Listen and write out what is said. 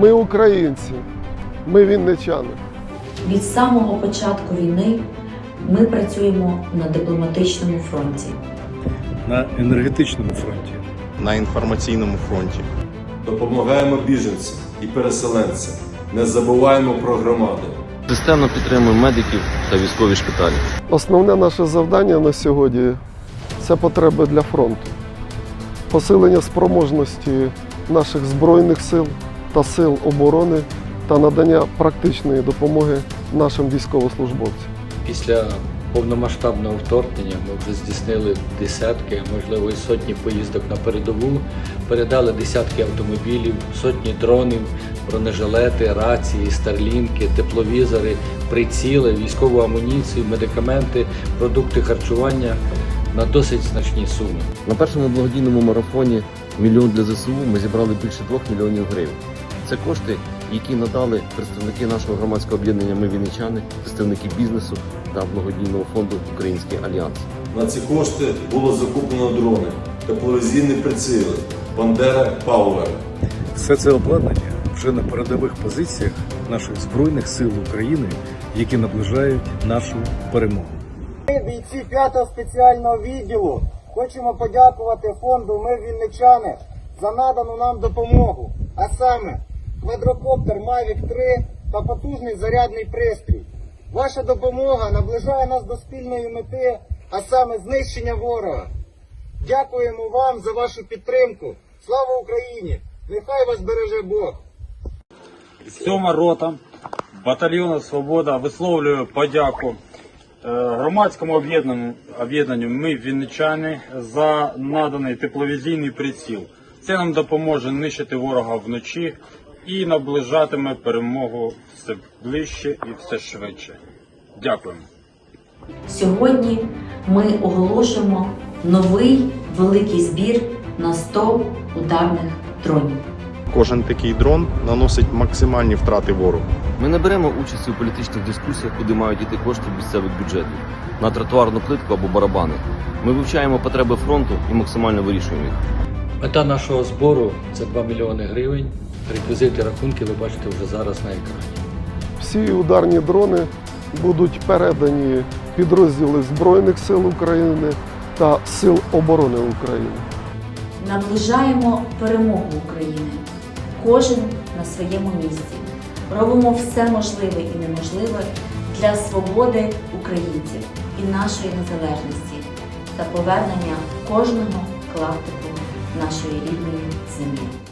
Ми українці, ми вінничани. Від самого початку війни ми працюємо на дипломатичному фронті. на енергетичному фронті. на інформаційному фронті. Допомагаємо біженцям і переселенцям. Не забуваємо про громади. Системно підтримуємо медиків та військові шпиталі. Основне наше завдання на сьогодні це потреби для фронту, посилення спроможності наших збройних сил та сил оборони та надання практичної допомоги нашим військовослужбовцям. Після повномасштабного вторгнення ми вже здійснили десятки, можливо, і сотні поїздок на передову, передали десятки автомобілів, сотні дронів, бронежилети, рації, старлінки, тепловізори, приціли, військову амуніцію, медикаменти, продукти харчування на досить значні суми. На першому благодійному марафоні Мільйон для ЗСУ ми зібрали більше 2 мільйонів гривень. Це кошти, які надали представники нашого громадського об'єднання Ми Вінничани, представники бізнесу та благодійного фонду Український альянс. На ці кошти було закуплено дрони, тепловізійні приціли, Бандера Пауер. Все це обладнання вже на передових позиціях наших збройних сил України, які наближають нашу перемогу. Ми, бійці 5-го спеціального відділу, хочемо подякувати фонду Ми Вінничани за надану нам допомогу, а саме квадрокоптер Mavic 3 та потужний зарядний пристрій. Ваша допомога наближає нас до спільної мети, а саме знищення ворога. Дякуємо вам за вашу підтримку. Слава Україні! Нехай вас береже Бог! Сьома рота батальйону Свобода висловлює подяку е, громадському об'єднанню Ми Вінничани за наданий тепловізійний приціл. Це нам допоможе нищити ворога вночі і наближатиме перемогу все ближче і все швидше. Дякуємо. Сьогодні ми оголошуємо новий великий збір на 100 ударних дронів. Кожен такий дрон наносить максимальні втрати ворогу. Ми не беремо участі у політичних дискусіях, куди мають йти кошти місцевих бюджетів, на тротуарну плитку або барабани. Ми вивчаємо потреби фронту і максимально вирішуємо їх. Мета нашого збору це 2 мільйони гривень. Реквізити рахунки ви бачите вже зараз на екрані. Всі ударні дрони будуть передані в підрозділи Збройних сил України та Сил оборони України. Наближаємо перемогу України. Кожен на своєму місці. Робимо все можливе і неможливе для свободи українців і нашої незалежності та повернення кожного клаптику нашої рідної землі.